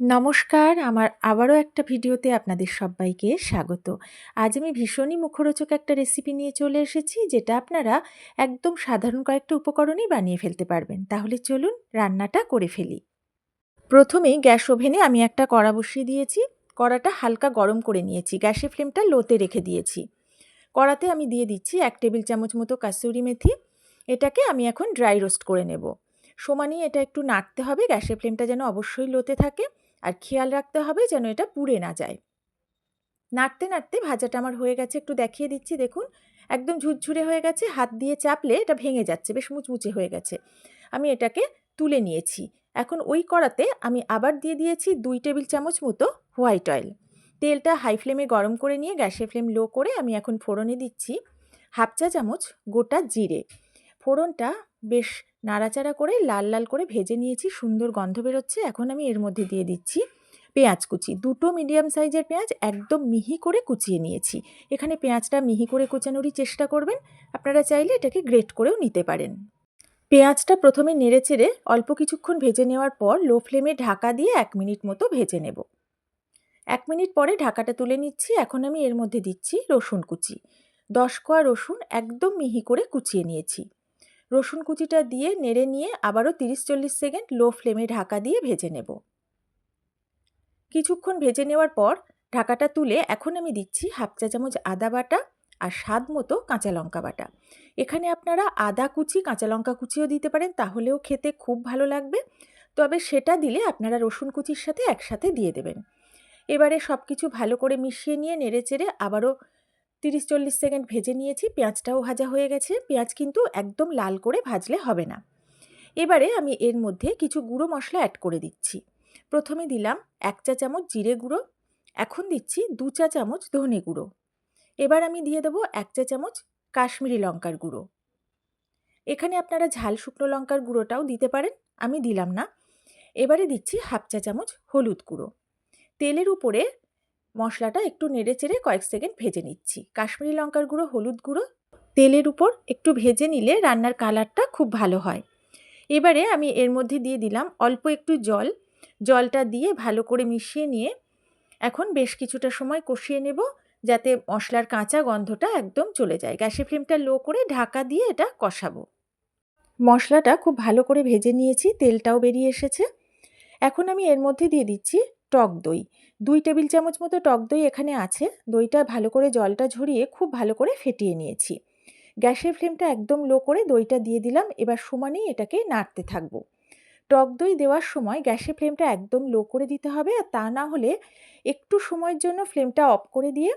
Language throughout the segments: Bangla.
নমস্কার, আমার আবারও একটা ভিডিওতে আপনাদের সব্বাইকে স্বাগত। আজ আমি ভীষণই মুখরোচক একটা রেসিপি নিয়ে চলে এসেছি, যেটা আপনারা একদম সাধারণ কয়েকটা উপকরণেই বানিয়ে ফেলতে পারবেন। তাহলে চলুন রান্নাটা করে ফেলি। প্রথমেই গ্যাস ওভেনে আমি একটা কড়া বসিয়ে দিয়েছি। কড়াটা হালকা গরম করে নিয়েছি। গ্যাসের ফ্লেমটা লোতে রেখে দিয়েছি। কড়াতে আমি দিয়ে দিচ্ছি এক টেবিল চামচ মতো কাসুরি মেথি। এটাকে আমি এখন ড্রাই রোস্ট করে নেব। সমানই এটা একটু নাড়তে হবে গ্যাসের ফ্লেমটা যেন অবশ্যই লোতে থাকে আর খেয়াল রাখতে হবে যেন এটা পুড়ে না যায়। নাড়তে নাড়তে ভাজাটা আমার হয়ে গেছে, একটু দেখিয়ে দিচ্ছি, দেখুন। একদম ঝুরঝুরে হয়ে গেছে, হাত দিয়ে চাপলে এটা ভেঙে যাচ্ছে, বেশ মুচমুচে হয়ে গেছে। আমি এটাকে তুলে নিয়েছি। এখন ওই কড়াতে আমি আবার দিয়ে দিয়েছি দুই টেবিল চামচ মতো হোয়াইট অয়েল। তেলটা হাই ফ্লেমে গরম করে নিয়ে গ্যাসের ফ্লেম লো করে আমি এখন ফোড়নে দিচ্ছি হাফ চা চামচ গোটা জিরে। ফোড়নটা বেশ নাড়াচাড়া করে লাল লাল করে ভেজে নিয়েছি, সুন্দর গন্ধ বেরোচ্ছে। এখন আমি এর মধ্যে দিয়ে দিচ্ছি পেঁয়াজ কুচি। দুটো মিডিয়াম সাইজের পেঁয়াজ একদম মিহি করে কুচিয়ে নিয়েছি। এখানে পেঁয়াজটা মিহি করে কুচানোরই চেষ্টা করবেন। আপনারা চাইলে এটাকে গ্রেট করেও নিতে পারেন। পেঁয়াজটা প্রথমে নেড়ে চেড়ে অল্প কিছুক্ষণ ভেজে নেওয়ার পর লো ফ্লেমে ঢাকা দিয়ে এক মিনিট মতো ভেজে নেব। এক মিনিট পরে ঢাকাটা তুলে নিচ্ছি। এখন আমি এর মধ্যে দিচ্ছি রসুন কুচি। দশ কোয়া রসুন একদম মিহি করে কুচিয়ে নিয়েছি। রসুন কুচিটা দিয়ে নেড়ে নিয়ে আবারও তিরিশ চল্লিশ সেকেন্ড লো ফ্লেমে ঢাকা দিয়ে ভেজে নেব। কিছুক্ষণ ভেজে নেওয়ার পর ঢাকাটা তুলে এখন আমি দিচ্ছি হাফ চা চামচ আদা বাটা আর স্বাদ মতো কাঁচা লঙ্কা বাটা। এখানে আপনারা আদা কুচি, কাঁচা লঙ্কা কুচিও দিতে পারেন, তাহলেও খেতে খুব ভালো লাগবে। তবে সেটা দিলে আপনারা রসুন কুচির সাথে একসাথে দিয়ে দেবেন। এবারে সব কিছু ভালো করে মিশিয়ে নিয়ে নেড়ে চেড়ে আবারও তিরিশ চল্লিশ সেকেন্ড ভেজে নিয়েছি, পেঁয়াজটাও ভাজা হয়ে গেছে। পেঁয়াজ কিন্তু একদম লাল করে ভাজলে হবে না। এবারে আমি এর মধ্যে কিছু গুঁড়ো মশলা অ্যাড করে দিচ্ছি। প্রথমে দিলাম এক চা চামচ জিরে গুঁড়ো, এখন দিচ্ছি দু চা চামচ ধনে গুঁড়ো। এবার আমি দিয়ে দেবো এক চা চামচ কাশ্মীরি লঙ্কার গুঁড়ো। এখানে আপনারা ঝাল শুকনো লঙ্কার গুঁড়োটাও দিতে পারেন, আমি দিলাম না। এবারে দিচ্ছি হাফ চা চামচ হলুদ গুঁড়ো। তেলের উপরে মশলাটা একটু নেড়ে চেড়ে কয়েক সেকেন্ড ভেজে নিচ্ছি। কাশ্মীরি লঙ্কার গুঁড়ো, হলুদ গুঁড়ো, তেলের উপর একটু ভেজে নিলে রান্নার কালারটা খুব ভালো হয়। এবারে আমি এর মধ্যে দিয়ে দিলাম অল্প একটু জল। জলটা দিয়ে ভালো করে মিশিয়ে নিয়ে এখন বেশ কিছুটা সময় কষিয়ে নেব যাতে মশলার কাঁচা গন্ধটা একদম চলে যায়। গ্যাসের ফ্লেমটা লো করে ঢাকা দিয়ে এটা কষাবো। মশলাটা খুব ভালো করে ভেজে নিয়েছি, তেলটাও বেরিয়ে এসেছে। এখন আমি এর মধ্যে দিয়ে দিচ্ছি টক দই। দুই টেবিল চামচ মতো টক দই এখানে আছে। দইটা ভালো করে জলটা ঝরিয়ে খুব ভালো করে ফেটিয়ে নিয়েছি। গ্যাসের ফ্লেমটা একদম লো করে দইটা দিয়ে দিলাম। এবার সমানেই এটাকে নাড়তে থাকব। টক দই দেওয়ার সময় গ্যাসের ফ্লেমটা একদম লো করে দিতে হবে আর তা না হলে একটু সময়ের জন্য ফ্লেমটা অফ করে দিয়ে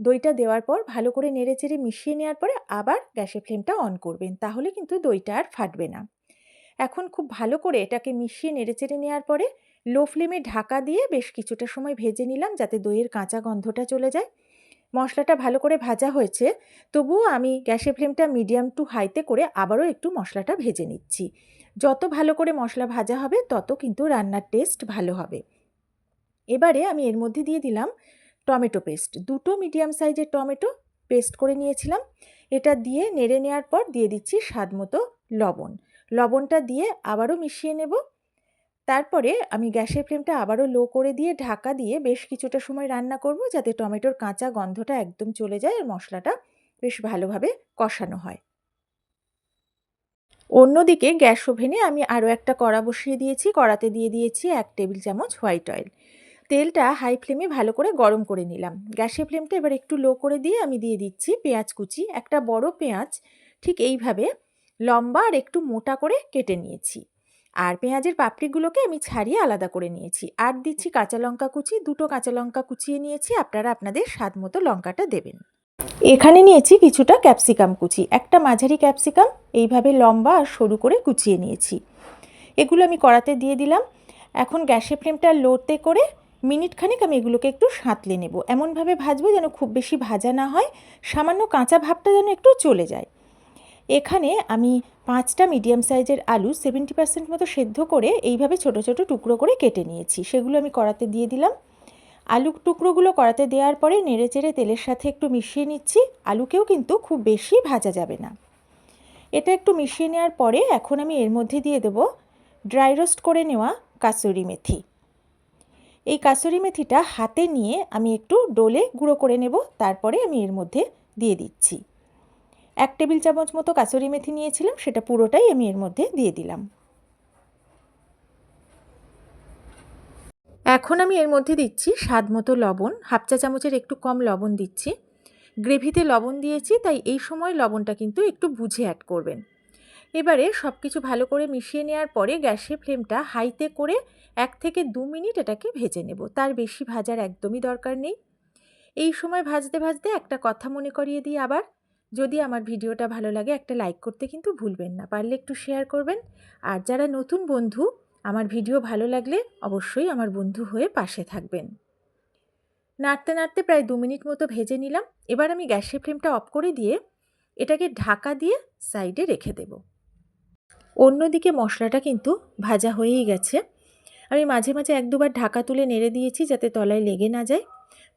দইটা দেওয়ার পর ভালো করে নেড়ে চেড়ে মিশিয়ে নেওয়ার পরে আবার গ্যাসের ফ্লেমটা অন করবেন। তাহলে কিন্তু দইটা আর ফাটবে না। এখন খুব ভালো করে এটাকে মিশিয়ে নেড়ে চেড়ে নেওয়ার পরে লো ফ্লেমে ঢাকা দিয়ে বেশ কিছুটা সময় ভেজে নিলাম যাতে দইয়ের কাঁচা গন্ধটা চলে যায়। মশলাটা ভালো করে ভাজা হয়েছে, তবুও আমি গ্যাসের ফ্লেমটা মিডিয়াম টু হাইতে করে আবারও একটু মশলাটা ভেজে নিচ্ছি। যত ভালো করে মশলা ভাজা হবে, তত কিন্তু রান্নার টেস্ট ভালো হবে। এবারে আমি এর মধ্যে দিয়ে দিলাম টমেটো পেস্ট। দুটো মিডিয়াম সাইজের টমেটো পেস্ট করে নিয়েছিলাম। এটা দিয়ে নেড়ে নেওয়ার পর দিয়ে দিচ্ছি স্বাদ মতো লবণ। লবণটা দিয়ে আবারও মিশিয়ে নেব। তারপরে আমি গ্যাসের ফ্লেমটা আবারও লো করে দিয়ে ঢাকা দিয়ে বেশ কিছুটা সময় রান্না করব যাতে টমেটোর কাঁচা গন্ধটা একদম চলে যায় আর মশলাটা বেশ ভালোভাবে কষানো হয়। অন্যদিকে গ্যাস ওভেনে আমি আরও একটা কড়া বসিয়ে দিয়েছি, কড়াতে দিয়ে দিয়েছি এক টেবিল চামচ হোয়াইট অয়েল। তেলটা হাই ফ্লেমে ভালো করে গরম করে নিলাম। গ্যাসের ফ্লেমটা এবার একটু লো করে দিয়ে আমি দিয়ে দিচ্ছি পেঁয়াজ কুচি, একটা বড় পেঁয়াজ, ঠিক এইভাবে লম্বা আর একটু মোটা করে কেটে নিয়েছি। আর পেঁয়াজের পাপড়িগুলোকে আমি ছাড়িয়ে আলাদা করে নিয়েছি। আর দিচ্ছি কাঁচা লঙ্কা কুচি, দুটো কাঁচা লঙ্কা কুচিয়ে নিয়েছি, আপনারা আপনাদের স্বাদ মতো লঙ্কাটা দেবেন। এখানে নিয়েছি কিছুটা ক্যাপসিকাম কুচি, একটা মাঝারি ক্যাপসিকাম, এইভাবে লম্বা আর সরু করে কুচিয়ে নিয়েছি। এগুলো আমি কড়াতে দিয়ে দিলাম। এখন গ্যাসের ফ্লেমটা লোতে করে মিনিট খানেক আমি এগুলোকে একটু সাঁতলে নেব। এমনভাবে ভাজবো যেন খুব বেশি ভাজা না হয়, সামান্য কাঁচা ভাবটা যেন একটু চলে যায়। এখানে আমি পাঁচটা মিডিয়াম সাইজের আলু সেভেন্টি পার্সেন্ট মতো সেদ্ধ করে এইভাবে ছোট ছোট টুকরো করে কেটে নিয়েছি। সেগুলো আমি কড়াতে দিয়ে দিলাম। আলু টুকরোগুলো কড়াতে দেওয়ার পরে নেড়ে চেড়ে তেলের সাথে একটু মিশিয়ে নিচ্ছি। আলুকেও কিন্তু খুব বেশি ভাজা যাবে না। এটা একটু মিশিয়ে নেওয়ার পরে এখন আমি এর মধ্যে দিয়ে দেবো ড্রাই রোস্ট করে নেওয়া কাসুরি মেথি। এই কাসুরি মেথিটা হাতে নিয়ে আমি একটু ডোলে গুঁড়ো করে নেব। তারপরে আমি এর মধ্যে দিয়ে দিচ্ছি। এক টেবিল চামচ মতো কাসুরি মেথি নিয়েছিলাম, সেটা পুরোটাই আমি এর মধ্যে দিয়ে দিলাম। এখন আমি এর মধ্যে দিচ্ছি স্বাদ মতো লবণ, হাফ চা চামচের একটু কম লবণ দিচ্ছি। গ্রেভিতে লবণ দিয়েছি, তাই এই সময় লবণটা কিন্তু একটু বুঝে অ্যাড করবেন। এবারে সব কিছু ভালো করে মিশিয়ে নেওয়ার পরে গ্যাসের ফ্লেমটা হাইতে করে এক থেকে দু মিনিট এটাকে ভেজে নেব। তার বেশি ভাজার একদমই দরকার নেই। এই সময় ভাজতে ভাজতে একটা কথা মনে করিয়ে দিই আবার। যদি আমার ভিডিওটা ভালো লাগে একটা লাইক করতে কিন্তু ভুলবেন না। পারলে একটু শেয়ার করবেন। আর যারা নতুন বন্ধু, আমার ভিডিও ভালো লাগলে অবশ্যই আমার বন্ধু হয়ে পাশে থাকবেন। নাড়তে নাড়তে প্রায় দু মিনিট মতো ভেজে নিলাম। এবার আমি গ্যাসের ফ্লেমটা অফ করে দিয়ে এটাকে ঢাকা দিয়ে সাইডে রেখে দেব। অন্যদিকে মশলাটা কিন্তু ভাজা হয়েই গেছে। আমি মাঝে মাঝে এক দুবার ঢাকা তুলে নেড়ে দিয়েছি যাতে তলায় লেগে না যায়।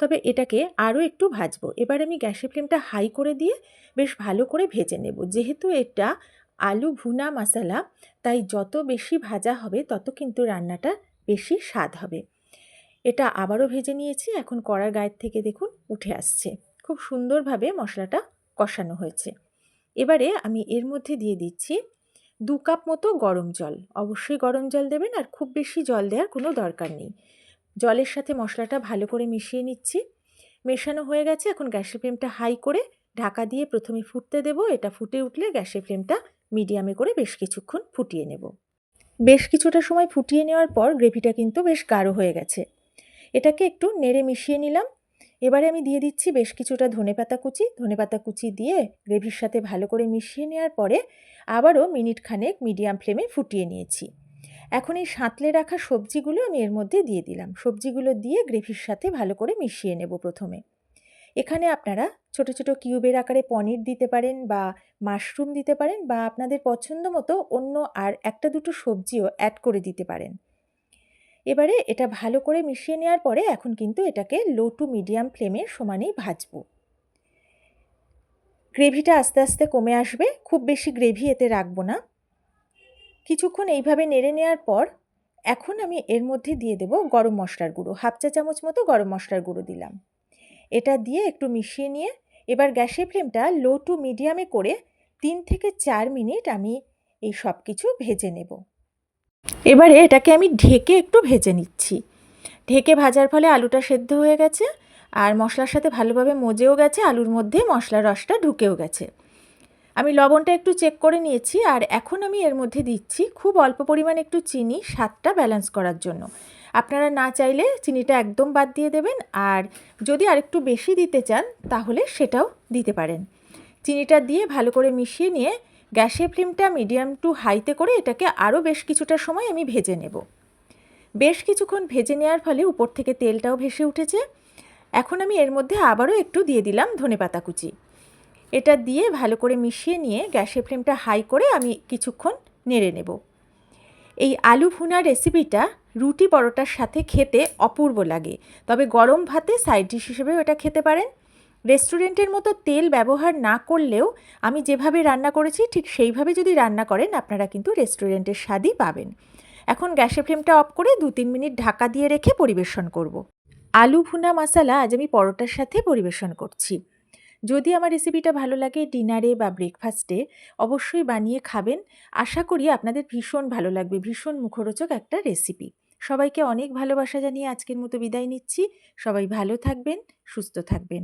তবে এটাকে আরও একটু ভাজবো। এবার আমি গ্যাসের ফ্লেমটা হাই করে দিয়ে বেশ ভালো করে ভেজে নেব। যেহেতু এটা আলু ভুনা মশলা, তাই যত বেশি ভাজা হবে, তত কিন্তু রান্নাটা বেশি স্বাদ হবে। এটা আবারও ভেজে নিয়েছি, এখন কড়ার গায়ের থেকে দেখুন উঠে আসছে। খুব সুন্দরভাবে মশলাটা কষানো হয়েছে। এবারে আমি এর মধ্যে দিয়ে দিচ্ছি দু কাপ মতো গরম জল। অবশ্যই গরম জল দেবেন আর খুব বেশি জল দেওয়ার কোনো দরকার নেই। জলের সাথে মশলাটা ভালো করে মিশিয়ে নিচ্ছি। মেশানো হয়ে গেছে, এখন গ্যাসের ফ্লেমটা হাই করে ঢাকা দিয়ে প্রথমে ফুটতে দেব। এটা ফুটে উঠলে গ্যাসের ফ্লেমটা মিডিয়ামে করে বেশ কিছুক্ষণ ফুটিয়ে নেব। বেশ কিছুটা সময় ফুটিয়ে নেওয়ার পর গ্রেভিটা কিন্তু বেশ গাঢ় হয়ে গেছে। এটাকে একটু নেড়ে মিশিয়ে নিলাম। এবারে আমি দিয়ে দিচ্ছি বেশ কিছুটা ধনেপাতা কুচি। ধনেপাতা কুচি দিয়ে গ্রেভির সাথে ভালো করে মিশিয়ে নেওয়ার পরে আবারও মিনিট খানেক মিডিয়াম ফ্লেমে ফুটিয়ে নিয়েছি। এখন এই সাঁতলে রাখা সবজিগুলো আমি এর মধ্যে দিয়ে দিলাম। সবজিগুলো দিয়ে গ্রেভির সাথে ভালো করে মিশিয়ে নেব প্রথমে। এখানে আপনারা ছোট ছোট কিউবের আকারে পনির দিতে পারেন বা মাশরুম দিতে পারেন বা আপনাদের পছন্দ মতো অন্য আর একটা দুটো সবজিও অ্যাড করে দিতে পারেন। এবারে এটা ভালো করে মিশিয়ে নেওয়ার পরে এখন কিন্তু এটাকে লো টু মিডিয়াম ফ্লেমে সমানেই ভাজবো। গ্রেভিটা আস্তে আস্তে কমে আসবে। খুব বেশি গ্রেভি এতে রাখব না। কিছুক্ষণ এইভাবে নেড়ে নেওয়ার পর, এখন আমি এর মধ্যে দিয়ে দেব গরম মশলার গুঁড়ো, হাফ চা চামচ মতো গরম মশলার গুঁড়ো দিলাম। এটা দিয়ে একটু মিশিয়ে নিয়ে, এবার গ্যাসের ফ্লেমটা লো টু মিডিয়ামে করে তিন থেকে চার মিনিট আমি এই সব কিছু ভেজে নেব। এবারে এটাকে আমি ঢেকে একটু ভেজে নিচ্ছি। ঢেকে ভাজার ফলে আলুটা সেদ্ধ হয়ে গেছে, আর মশলার সাথে ভালোভাবে মজেও গেছে, আলুর মধ্যে মশলার রসটা ঢুকেও গেছে। আমি লবণটা একটু চেক করে নিয়েছি আর এখন আমি এর মধ্যে দিচ্ছি খুব অল্প পরিমাণ একটু চিনি, স্বাদটা ব্যালেন্স করার জন্য। আপনারা না চাইলে চিনিটা একদম বাদ দিয়ে দেবেন আর যদি আরেকটু বেশি দিতে চান তাহলে সেটাও দিতে পারেন। চিনিটা দিয়ে ভালো করে মিশিয়ে নিয়ে গ্যাসের ফ্লেমটা মিডিয়াম টু হাইতে করে এটাকে আরও বেশ কিছুটা সময় আমি ভেজে নেব। বেশ কিছুক্ষণ ভেজে নেওয়ার ফলে উপর থেকে তেলটাও ভেসে উঠেছে। এখন আমি এর মধ্যে আবারও একটু দিয়ে দিলাম ধনে পাতা কুচি। এটা দিয়ে ভালো করে মিশিয়ে নিয়ে গ্যাসের ফ্লেমটা হাই করে আমি কিছুক্ষণ নেড়ে নেব। এই আলু ভুনা রেসিপিটা রুটি পরোটার সাথে খেতে অপূর্ব লাগে। তবে গরম ভাতে সাইড ডিশ হিসেবেও এটা খেতে পারেন। রেস্টুরেন্টের মতো তেল ব্যবহার না করলেও আমি যেভাবে রান্না করেছি, ঠিক সেইভাবে যদি রান্না করেন, আপনারা কিন্তু রেস্টুরেন্টের স্বাদই পাবেন। এখন গ্যাসের ফ্লেমটা অফ করে দু তিন মিনিট ঢাকা দিয়ে রেখে পরিবেশন করব। আলু ভুনা মশালা আজ আমি পরোটার সাথে পরিবেশন করছি। যদি আমার রেসিপিটা ভালো লাগে ডিনারে বা ব্রেকফাস্টে অবশ্যই বানিয়ে খাবেন। আশা করি আপনাদের ভীষণ ভালো লাগবে, ভীষণ মুখরোচক একটা রেসিপি সবাইকে অনেক ভালোবাসা জানিয়ে আজকের মতো বিদায় নিচ্ছি। সবাই ভালো থাকবেন, সুস্থ থাকবেন।